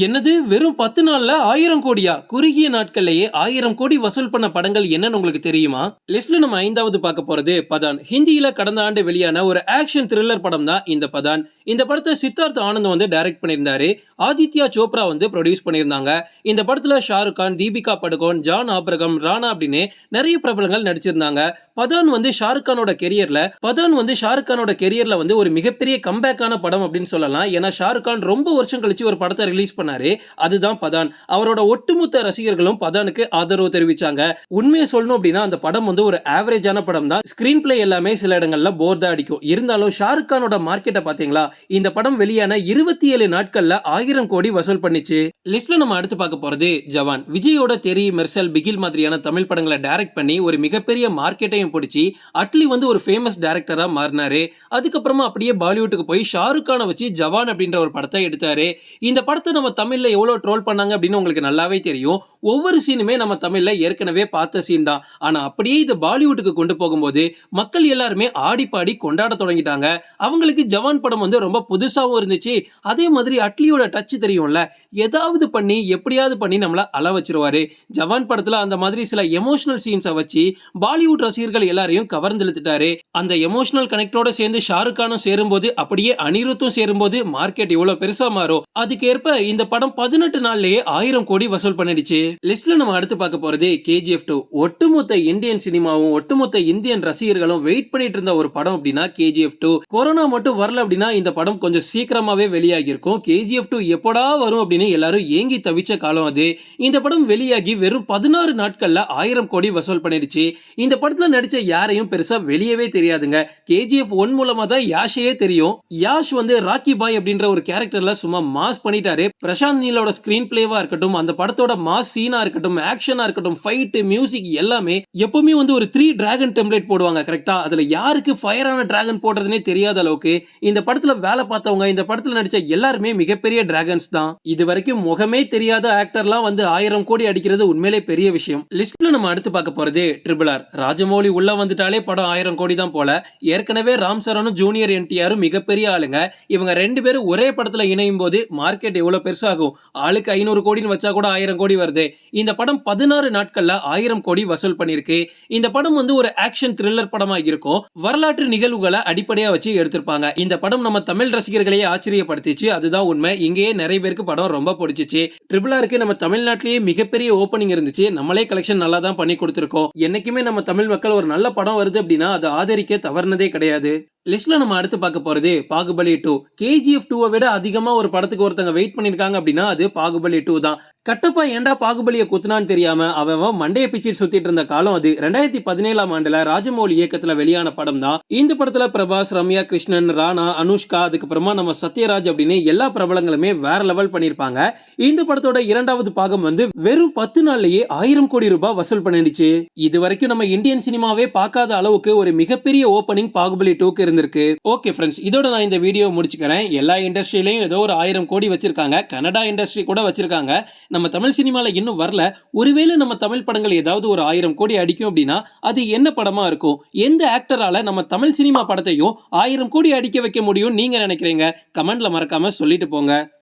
என்னது வெறும் பத்து நாள்ல ஆயிரம் கோடியா? குறுகிய நாட்கள்லயே ஆயிரம் கோடி வசூல் பண்ண படங்கள் என்னன்னு உங்களுக்கு தெரியுமா? லிஸ்ட்ல நம்ம ஐந்தாவது பார்க்க போறது பதான். ஹிந்தியில கடந்த ஆண்டு வெளியான ஒரு ஆக்ஷன் த்ரில்லர் படம் தான் இந்த பதான். இந்த படத்தை சித்தார்த் ஆனந்த் வந்து டைரக்ட் பண்ணியிருந்தாரு. ஆதித்யா சோப்ரா வந்து ப்ரொடியூஸ் பண்ணியிருந்தாங்க. இந்த படத்துல ஷாருக் கான் தீபிகா படுகோன் ஜான் ஆப்ரகம் ராணா அப்படின்னு நிறைய பிரபலங்கள் நடிச்சிருந்தாங்க. பதான் வந்து ஷாருக் கானோட கெரியர்ல பதான் வந்து ஷாருக் கானோட கெரியர்ல வந்து ஒரு மிகப்பெரிய கம்பேக்கான படம் அப்படின்னு சொல்லலாம். ஏன்னா ஷாருக் கான் ரொம்ப வருஷம் கழிச்சு ஒரு படத்தை ரிலீஸ் பண்ணாரு. அதுதான் பதான். அவரோட ஒட்டுமொத்த ரசிகர்களும் பதானுக்கு ஆதரவு தெரிவிச்சாங்க. உண்மையை சொல்லணும் அப்படின்னா அந்த படம் வந்து ஒரு ஆவரேஜான படம் தான். ஸ்கிரீன் பிளே எல்லாமே சில இடங்கள்ல போர் தான் அடிக்கும். இருந்தாலும் ஷாருக் கானோட மார்க்கெட்டை பாத்தீங்களா? இந்த படம் வெளியான இருபத்தி ஏழு நாட்கள்ல ஆயிரம் கோடி வசூல் பண்ணிச்சு. லிஸ்ட்ல நம்ம அடுத்து பார்க்க போறது ஜவான். விஜயோட தெரி மெர்சல் பிகில் மாதிரியான தமிழ் படங்களை டைரக்ட் பண்ணி ஒரு மிகப்பெரிய மார்க்கெட்டையும் பிடிச்சி அட்லி வந்து ஒரு ஃபேமஸ் டேரக்டரா மாறினாரு. அதுக்கப்புறமா அப்படியே பாலிவுட்டுக்கு போய் ஷாருக் கானை வச்சு ஜவான் அப்படின்ற ஒரு படத்தை எடுத்தாரு. இந்த படத்தை நம்ம தமிழில் எவ்வளோ ட்ரோல் பண்ணாங்க அப்படின்னு உங்களுக்கு நல்லாவே தெரியும். ஒவ்வொரு சீனுமே நம்ம தமிழில் ஏற்கனவே பார்த்த சீன் தான். ஆனால் அப்படியே இது பாலிவுட்டுக்கு கொண்டு போகும்போது மக்கள் எல்லாருமே ஆடி பாடி கொண்டாட தொடங்கிட்டாங்க. அவங்களுக்கு ஜவான் படம் வந்து ரொம்ப புதுசாகவும் இருந்துச்சு. அதே மாதிரி அட்லியோட டச் தெரியும்ல? ஏதாவது பண்ணி எப்படியாவது பண்ணி நம்மளை அழ வச்சிருவாரு. ஜவான் படத்தில் அந்த மாதிரி சில எமோஷனல் சீன்ஸை வச்சு பாலிவுட் ரசிகர்கள் எல்லாரையும் கவர்ந்தெழுத்துட்டாரு அந்த எமோஷனல் கனெக்டோட சேர்ந்து ஷாருக் கானும் சேரும்போது அப்படியே அனிருத்தும் சேரும்போது மார்க்கெட் இவ்வளவு பெருசா மாறும். அதுக்கேற்ப இந்த படம் பதினெட்டு நாள்லயே ஆயிரம் கோடி வசூல் பண்ணிடுச்சு. லிஸ்ட்ல நம்ம அடுத்து பார்க்க போறது கேஜிஎஃப் டூ ஒட்டுமொத்த இந்தியன் சினிமாவும் ஒட்டுமொத்த இந்தியன் ரசிகர்களும் வெயிட் பண்ணிட்டு இருந்த ஒரு படம் அப்படின்னா கேஜிஎஃப் டூ கொரோனா மட்டும் வரல அப்படின்னா இந்த படம் கொஞ்சம் சீக்கிரமாவே வெளியாகி இருக்கும் கேஜிஎஃப் டூ எப்படா வரும் அப்படின்னு எல்லாரும் ஏங்கி தவிச்ச காலம் அது. இந்த படம் வெளியாகி வெறும் பதினாறு நாட்கள்ல ஆயிரம் கோடி வசூல் பண்ணிடுச்சு. இந்த படத்துல நடிச்ச யாரையும் பெருசா வெளியவே தெரியாதுங்க. கேஜிஎஃப் ஒன் மூலமா தான் யாஷையே தெரியும். யாஷ் வந்து ராக்கி பாய் அப்படின்ற ஒரு கேரக்டர்ல சும்மா மாஸ் பண்ணிட்டாரு. பிரசாந்த் நீலோட ஸ்கிரீன் பிளேவா இருக்கட்டும் அந்த படத்தோட மாஸ் சீனா இருக்கட்டும் ஆக்ஷனா இருக்கட்டும் ஃபைட் மியூசிக் எல்லாமே எப்பவுமே வந்து ஒரு த்ரீ டிராகன் டெம்ப்ளேட் போடுவாங்க கரெக்டா அதுல யாருக்கு ஃபயரான டிராகன் போடுறதுனே தெரியாத அளவுக்கு இந்த படத்துல வேலை பார்த்தவங்க இந்த படத்துல நடிச்ச எல்லாருமே மிகப்பெரிய டிராகன்ஸ் தான். இது வரைக்கும் முகமே தெரியாத ஆக்டர்லாம் வந்து ஆயிரம் கோடி அடிக்கிறது உண்மையிலே பெரிய விஷயம். லிஸ்ட்ல நம்ம அடுத்து பார்க்க போறது ட்ரிபிள் ஆர் ராஜமௌலி உள்ள வந்துட்டாலே படம் ஆயிரம் கோடி தான் போல ஏற்கனவே ராம் சரணும் ஜூனியர் என்டிஆரும் மிகப்பெரிய ஆளுங்க. இவங்க ரெண்டு பேரும் ஒரே படத்துல இணையும் போது மார்க்கெட் எவ்வளவு பெருசாகும்? ஆளுக்கு ஐநூறு கோடின்னு வச்சா கூட ஆயிரம் கோடி வருது. இந்த படம் பதினாறு நாட்கள்ல ஆயிரம் கோடி வசூல் பண்ணிருக்கு இந்த படம் வந்து ஒரு ஆக்ஷன் த்ரில்லர் படமா இருக்கும். வரலாற்று நிகழ்வுகளை அடிப்படையா வச்சு எடுத்திருப்பாங்க. இந்த படம் நம்ம தமிழ் ரசிகர்களையே ஆச்சரியப்படுத்திச்சு. அதுதான் உண்மை. இங்கேயே நிறைய பேருக்கு படம் ரொம்ப பிடிச்சிச்சு. ட்ரிபிள் ஆருக்கு நம்ம தமிழ்நாட்டிலேயே மிகப்பெரிய ஓப்பனிங் இருந்துச்சு. நம்மளே கலெக்ஷன் நல்லா தான் பண்ணி கொடுத்துருக்கோம். என்னைக்குமே நம்ம தமிழ் மக்கள் ஒரு நல்ல படம் வருது அப்படின்னா அது ஆதரி விசாரிக்க தவறுனதே கிடையாது. லிஸ்ட்ல நம்ம அடுத்து பார்க்க போறது பாகுபலி டூ கேஜிஎஃப் டூவை விட அதிகமா ஒரு படத்துக்கு ஒருத்தங்க வெயிட் பண்ணிருக்காங்க அப்படின்னா அது பாகுபலி டூ தான். கட்டப்பா ஏன்டா பாகுபலியை குத்துனான்னு தெரியாம அவன் மண்டைய பிச்சிட்டு சுத்திட்டு இருந்த காலம் அது. ரெண்டாயிரத்தி பதினேழாம் ஆண்டுல ராஜமௌலி இயக்கத்துல வெளியான படம் தான். இந்த படத்துல பிரபாஸ் ரம்யா கிருஷ்ணன் ராணா அனுஷ்கா அதுக்கப்புறமா நம்ம சத்யராஜ் அப்படின்னு எல்லா பிரபலங்களுமே வேற லெவல் பண்ணியிருப்பாங்க இந்த படத்தோட இரண்டாவது பாகம் வந்து வெறும் பத்து நாள்லயே ஆயிரம் கோடி ரூபாய் வசூல் பண்ணிடுச்சு. இது வரைக்கும் நம்ம இந்தியன் சினிமாவே பார்க்காத அளவுக்கு ஒரு மிகப்பெரிய ஓப்பனிங் பாகுபலி டூக்கு இருந்திருக்கு. ஓகே ஃப்ரெண்ட்ஸ் இதோட நான் இந்த வீடியோ முடிச்சுக்கிறேன். எல்லா இண்டஸ்ட்ரியிலையும் ஏதோ ஒரு ஆயிரம் கோடி வச்சிருக்காங்க. கனடா இண்டஸ்ட்ரி கூட வச்சிருக்காங்க. நம்ம தமிழ் சினிமாவில் இன்னும் வரல. ஒருவேளை நம்ம தமிழ் படங்கள் ஏதாவது ஒரு ஆயிரம் கோடி அடிக்கும் அப்படின்னா அது என்ன படமா இருக்கும்? எந்த ஆக்டரால நம்ம தமிழ் சினிமா படத்தையும் ஆயிரம் கோடி அடிக்க வைக்க முடியும் நீங்க நினைக்கிறீங்க? கமெண்ட்ல மறக்காம சொல்லிட்டு போங்க.